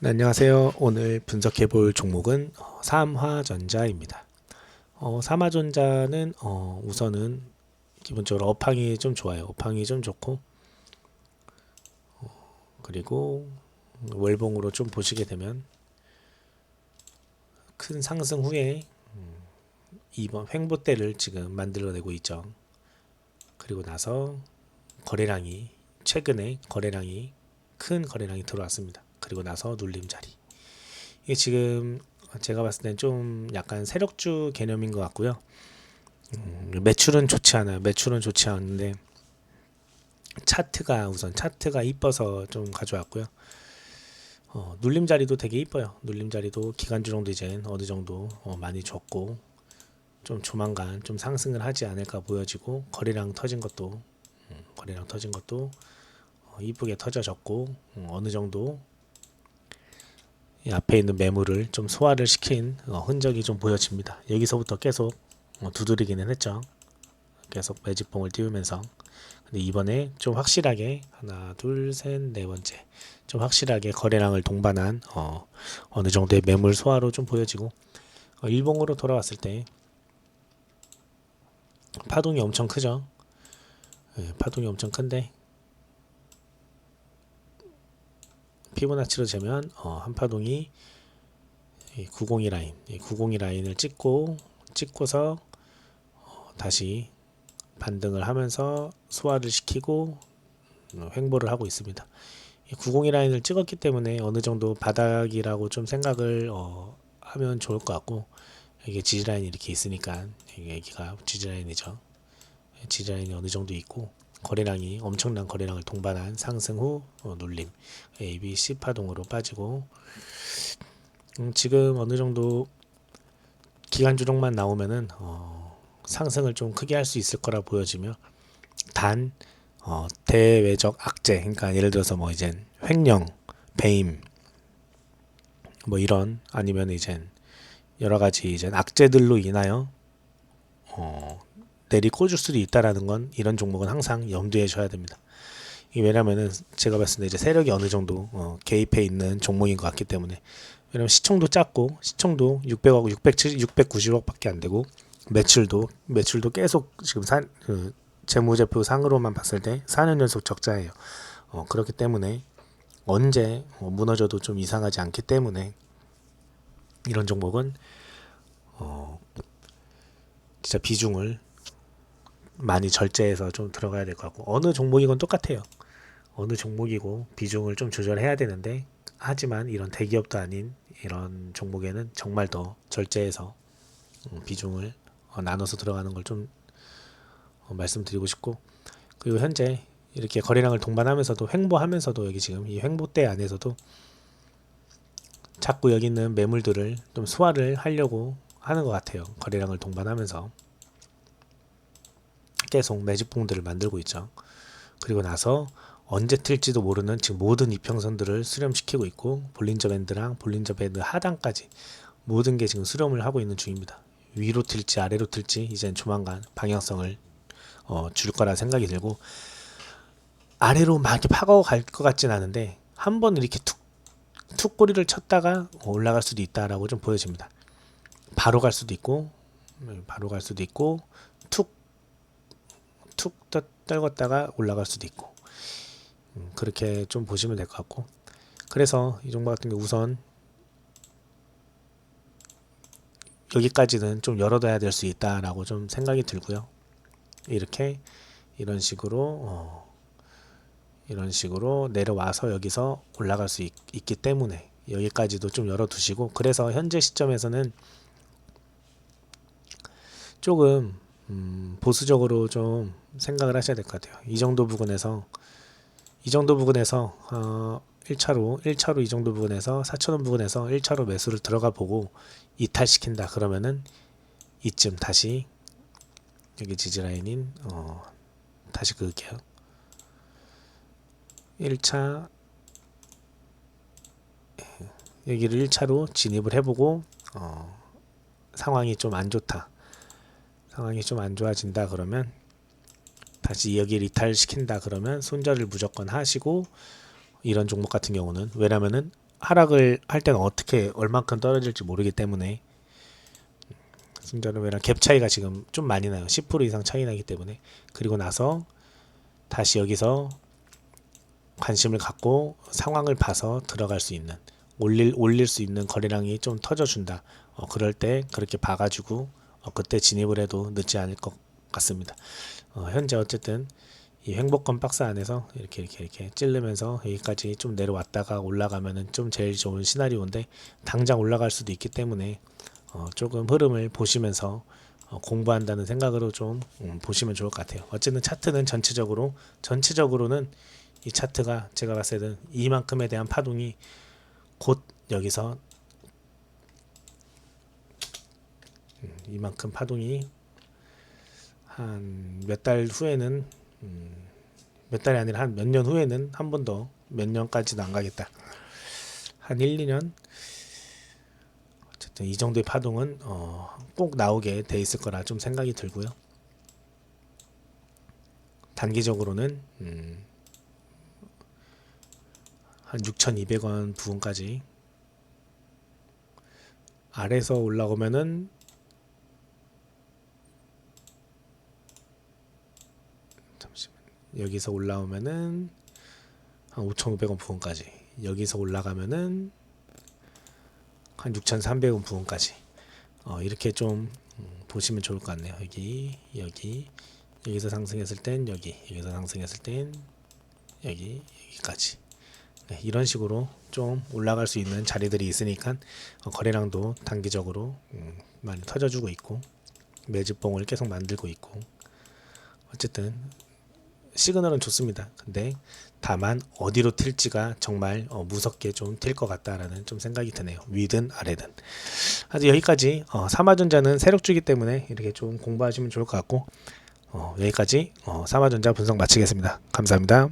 네, 안녕하세요. 오늘 분석해 볼 종목은 어, 삼화전자입니다. 어, 삼화전자는 어, 우선은 기본적으로 업황이 좀 좋아요. 업황이 좀 좋고 어, 그리고 월봉으로 좀 보시게 되면 큰 상승 후에 음, 이번 횡보대를 지금 만들어내고 있죠. 그리고 나서 거래량이 최근에 거래량이 큰 거래량이 들어왔습니다. 그리고 나서 눌림 자리. 이게 지금 제가 봤을 땐 좀 약간 세력주 개념인 것 같고요. 음, 매출은 좋지 않아요. 매출은 좋지 않은데 차트가 우선 차트가 이뻐서 좀 가져왔고요. 어, 눌림 자리도 되게 이뻐요. 눌림 자리도 기간주 정도 이제 어느 정도 어, 많이 줬고 좀 조만간 좀 상승을 하지 않을까 보여지고 거래량 터진 것도 음, 거래량 터진 것도 어, 이쁘게 터져졌고 음, 어느 정도 이 앞에 있는 매물을 좀 소화를 시킨 어, 흔적이 좀 보여집니다. 여기서부터 계속 어, 두드리기는 했죠. 계속 매집봉을 띄우면서 근데 이번에 좀 확실하게 하나 둘 셋 네 번째 좀 확실하게 거래량을 동반한 어, 어느 정도의 매물 소화로 좀 보여지고 어, 일봉으로 돌아왔을 때 파동이 엄청 크죠. 예, 파동이 엄청 큰데 피보나치로 재면 어, 한 파동이 902 라인, 902 라인을 찍고 찍고서 어, 다시 반등을 하면서 소화를 시키고 어, 횡보를 하고 있습니다. 902 라인을 찍었기 때문에 어느 정도 바닥이라고 좀 생각을 어, 하면 좋을 것 같고 이게 지지 라인이 이렇게 있으니까 이게 여기가 지지 라인이죠. 지지 라인이 어느 정도 있고 거래량이 엄청난 거래량을 동반한 상승 후 어, 눌림. A, B, C 파동으로 빠지고. 음, 지금 어느 정도 기간 주력만 나오면은 어, 상승을 좀 크게 할 수 있을 거라 보여지며 단 어, 대외적 악재 그러니까 예를 들어서 뭐 이젠 횡령, 배임 뭐 이런 아니면 이젠 여러 가지 이제 악재들로 인하여 어, 내리 꽂을 수도 있다라는 건 이런 종목은 항상 염두에 셔야 됩니다. 이 왜냐면은 제가 봤을 때 이제 세력이 어느 정도 어, 개입해 있는 종목인 것 같기 때문에 왜냐면 시총도 작고 시총도 600억, 670, 690억밖에 안 되고 매출도 매출도 계속 지금 산그 재무제표 상으로만 봤을 때 4년 연속 적자예요. 어, 그렇기 때문에 언제 어, 무너져도 좀 이상하지 않기 때문에 이런 종목은 어, 진짜 비중을 많이 절제해서 좀 들어가야 될 것 같고 어느 종목이건 똑같아요. 어느 종목이고 비중을 좀 조절해야 되는데 하지만 이런 대기업도 아닌 이런 종목에는 정말 더 절제해서 음, 비중을 어, 나눠서 들어가는 걸좀 어, 말씀드리고 싶고 그리고 현재 이렇게 거래량을 동반하면서도 횡보하면서도 여기 지금 이 횡보대 안에서도 자꾸 여기 있는 매물들을 좀 소화를 하려고 하는 것 같아요. 거래량을 동반하면서 계속 매집봉들을 만들고 있죠. 그리고 나서 언제 틀지도 모르는 지금 모든 이평선들을 수렴시키고 있고 볼린저 밴드랑 볼린저 밴드 하단까지 모든 게 지금 수렴을 하고 있는 중입니다. 위로 틀지 아래로 틀지 이젠 조만간 방향성을 어, 줄 거라 생각이 들고 아래로 막 이렇게 파고 갈 것 같진 않은데 한 번 이렇게 툭, 툭 꼬리를 쳤다가 올라갈 수도 있다라고 좀 보여집니다. 바로 갈 수도 있고 음, 바로 갈 수도 있고 툭 툭 떨궜다가 올라갈 수도 있고 음, 그렇게 좀 보시면 될 것 같고 그래서 이 종목 같은 게 우선 여기까지는 좀 열어둬야 될 수 있다라고 좀 생각이 들고요. 이렇게 이런 식으로 어, 이런 식으로 내려와서 여기서 올라갈 수 있, 기 때문에 여기까지도 좀 열어두시고 그래서 현재 시점에서는 조금 음, 보수적으로 좀 생각을 하셔야 될 것 같아요. 이 정도 부분에서 이 정도 부분에서 어, 1차로 1차로 이 정도 부분에서 4천원 부분에서 1차로 매수를 들어가 보고 이탈시킨다 그러면은 이쯤 다시 여기 지지라인인 어, 다시 그을게요. 1차 여기를 1차로 진입을 해보고 어, 상황이 좀 안 좋다. 상황이 좀 안 좋아진다 그러면 다시 여기 리탈 시킨다 그러면 손절을 무조건 하시고 이런 종목 같은 경우는 왜냐면은 하락을 할 때는 어떻게 얼만큼 떨어질지 모르기 때문에 승자르베랑 갭 차이가 지금 좀 많이 나요. 10% 이상 차이 나기 때문에 그리고 나서 다시 여기서 관심을 갖고 상황을 봐서 들어갈 수 있는 올릴 올릴 수 있는 거래량이 좀 터져준다. 어, 그럴 때 그렇게 봐가지고 어, 그때 진입을 해도 늦지 않을 것 같습니다. 어, 현재 어쨌든 이 행복권 박스 안에서 이렇게 이렇게 이렇게 찌르면서 여기까지 좀 내려왔다가 올라가면은 좀 제일 좋은 시나리오인데 당장 올라갈 수도 있기 때문에 어, 조금 흐름을 보시면서 어, 공부한다는 생각으로 좀 음, 보시면 좋을 것 같아요. 어쨌든 차트는 전체적으로 전체적으로는 이 차트가 제가 봤을 때는 이만큼에 대한 파동이 곧 여기서 이만큼 파동이 한 몇 달 후에는 음, 몇 달이 아니라 한 몇 년 후에는 한 번 더 몇 년까지도 안 가겠다. 한 1, 2년 어쨌든 이 정도의 파동은 어, 꼭 나오게 돼 있을 거라 좀 생각이 들고요. 단기적으로는 음, 한 6,200원 부분까지 아래서 올라오면은 잠시만 여기서 올라오면은 한 5,500원 부분까지. 여기서 올라가면은 한 6,300원 부분까지. 어, 이렇게 좀 음, 보시면 좋을 것 같네요. 여기 여기. 여기서 상승했을 땐 여기. 여기서 상승했을 땐 여기 여기까지. 네, 이런 식으로 좀 올라갈 수 있는 자리들이 있으니까 어, 거래량도 단기적으로 음, 많이 터져주고 있고 매집봉을 계속 만들고 있고 어쨌든 시그널은 좋습니다. 근데 다만 어디로 튈지가 정말 어, 무섭게 좀 튈 것 같다라는 좀 생각이 드네요. 위든 아래든. 아주 여기까지 어, 삼화전자는 세력주기 때문에 이렇게 좀 공부하시면 좋을 것 같고 어, 여기까지 어, 삼화전자 분석 마치겠습니다. 감사합니다.